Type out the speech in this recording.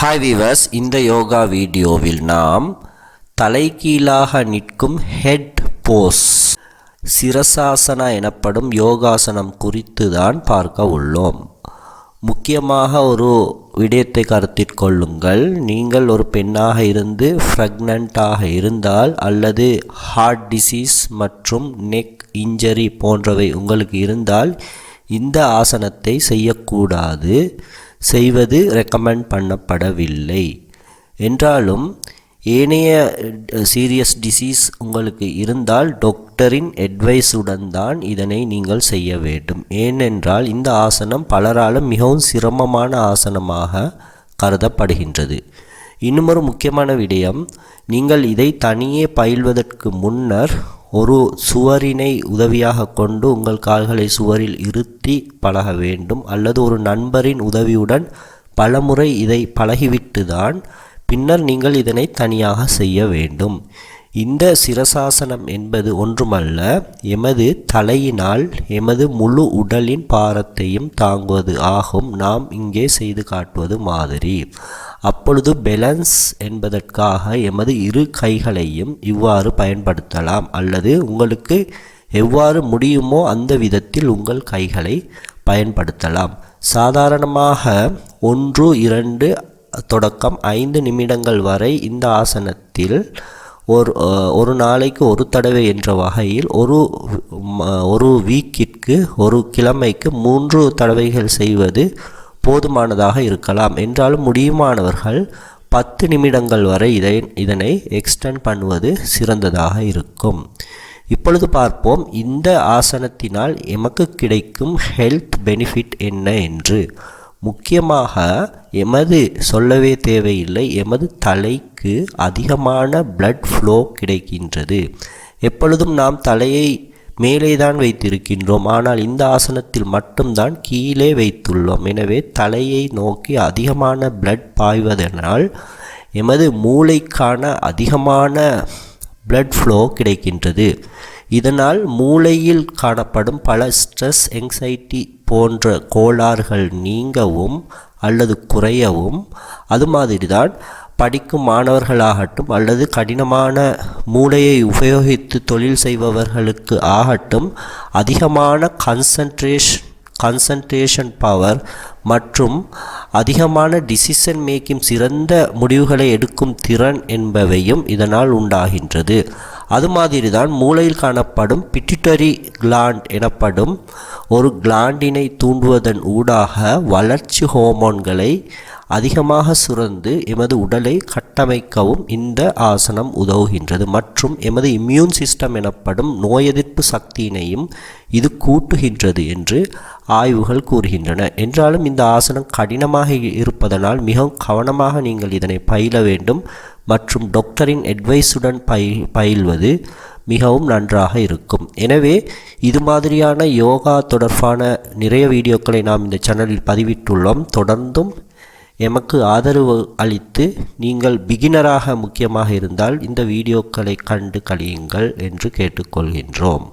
Hi viewers இந்த யோகா வீடியோவில் நாம் தலைகீழாக நிற்கும் ஹெட் போஸ் சிரசாசனா எனப்படும் யோகாசனம் குறித்து தான் பார்க்க உள்ளோம். முக்கியமாக ஒரு விடயத்தை கருத்தில் கொள்ளுங்கள். நீங்கள் ஒரு பெண்ணாக இருந்து ஃப்ரெக்னண்ட்டாக இருந்தால் அல்லது ஹார்ட் டிசீஸ் மற்றும் நெக் இன்ஜரி போன்றவை உங்களுக்கு இருந்தால் இந்த ஆசனத்தை செய்யக்கூடாது. செய்வது ரெக்கமெண்ட் பண்ணப்படவில்லை. என்றாலும் ஏனைய சீரியஸ் டிசீஸ் உங்களுக்கு இருந்தால் டாக்டரின் அட்வைஸுடன் தான் இதனை நீங்கள் செய்ய வேண்டும். ஏனென்றால் இந்த ஆசனம் பலராலும் மிகவும் சிரமமான ஆசனமாக கருதப்படுகின்றது. இன்னுமொரு முக்கியமான விடயம். நீங்கள் இதை தனியே பயில்வதற்கு முன்னர் ஒரு சுவரினை உதவியாக கொண்டு உங்கள் கால்களை சுவரில் இருத்தி பழக வேண்டும். அல்லது ஒரு நண்பரின் உதவியுடன் பலமுறை இதை பழகிவிட்டு தான் பின்னர் நீங்கள் இதனை தனியாக செய்ய வேண்டும். இந்த சிரசாசனம் என்பது ஒன்றுமல்ல எமது தலையினால் எமது முழு உடலின் பாரத்தையும் தாங்குவது ஆகும். நாம் இங்கே செய்து காட்டுவது மாதிரி. அப்பொழுது பேலன்ஸ் என்பதற்காக எமது இரு கைகளையும் இவ்வாறு பயன்படுத்தலாம். அல்லது உங்களுக்கு எவ்வாறு முடியுமோ அந்த விதத்தில் உங்கள் கைகளை பயன்படுத்தலாம். சாதாரணமாக ஒன்று இரண்டு தொடக்கம் ஐந்து நிமிடங்கள் வரை இந்த ஆசனத்தில் ஒரு ஒரு நாளைக்கு ஒரு தடவை என்ற வகையில் ஒரு ஒரு வீக்கிற்கு ஒரு கிழமைக்கு மூன்று தடவைகள் செய்வது போதுமானதாக இருக்கலாம். என்றாலும் முடியுமானவர்கள் பத்து நிமிடங்கள் வரை இதை இதனை எக்ஸ்டெண்ட் பண்ணுவது சிறந்ததாக இருக்கும். இப்பொழுது பார்ப்போம் இந்த ஆசனத்தினால் எமக்கு கிடைக்கும் ஹெல்த் பெனிஃபிட் என்ன என்று. முக்கியமாக எமது சொல்லவே தேவையில்லை எமது தலைக்கு அதிகமான பிளட் ஃப்ளோ கிடைக்கின்றது. எப்பொழுதும் நாம் தலையை மேலே தான் வைத்திருக்கின்றோம். ஆனால் இந்த ஆசனத்தில் மட்டும்தான் கீழே வைத்துள்ளோம். எனவே தலையை நோக்கி அதிகமான பிளட் பாய்வதனால் எமது மூளைக்கான அதிகமான பிளட் ஃப்ளோ கிடைக்கின்றது. இதனால் மூளையில் காணப்படும் பல ஸ்ட்ரெஸ் எங்ஸைட்டி போன்ற கோளாறுகள் நீங்கவும் அல்லது குறையவும் அது மாதிரி தான் படிக்கும் மாணவர்களாகட்டும் அல்லது கடினமான மூளையை உபயோகித்து தொழில் செய்பவர்களுக்கு ஆகட்டும் அதிகமான கன்சன்ட்ரேஷன் கன்சன்ட்ரேஷன் பவர் மற்றும் அதிகமான டிசிஷன் மேக்கிங் சிறந்த முடிவுகளை எடுக்கும் திறன் என்பவையும் இதனால் உண்டாகின்றது. அது மாதிரி தான் மூளையில் காணப்படும் பிட்டிட்டரி கிளாண்ட் எனப்படும் ஒரு கிளாண்டினை தூண்டுவதன் ஊடாக வளர்ச்சி ஹோமோன்களை அதிகமாக சுரந்து எமது உடலை கட்டமைக்கவும் இந்த ஆசனம் உதவுகின்றது. மற்றும் எமது இம்யூன் சிஸ்டம் எனப்படும் நோய் எதிர்ப்பு சக்தியினையும் இது கூட்டுகின்றது என்று ஆய்வுகள் கூறுகின்றன. என்றாலும் இந்த ஆசனம் கடினமாக இருப்பதனால் மிகவும் கவனமாக நீங்கள் இதனை பயில வேண்டும். மற்றும் டாக்டரின் அட்வைஸுடன் பய் பயில்வது மிகவும் நன்றாக இருக்கும். எனவே இது மாதிரியான யோகா தொடர்பான நிறைய வீடியோக்களை நாம் இந்த சேனலில் பதிவிட்டுள்ளோம். தொடர்ந்தும் எமக்கு ஆதரவு அளித்து நீங்கள் பிகினராக முக்கியமாக இருந்தால் இந்த வீடியோக்களை கண்டு கழியுங்கள் என்று கேட்டுக்கொள்கின்றோம்.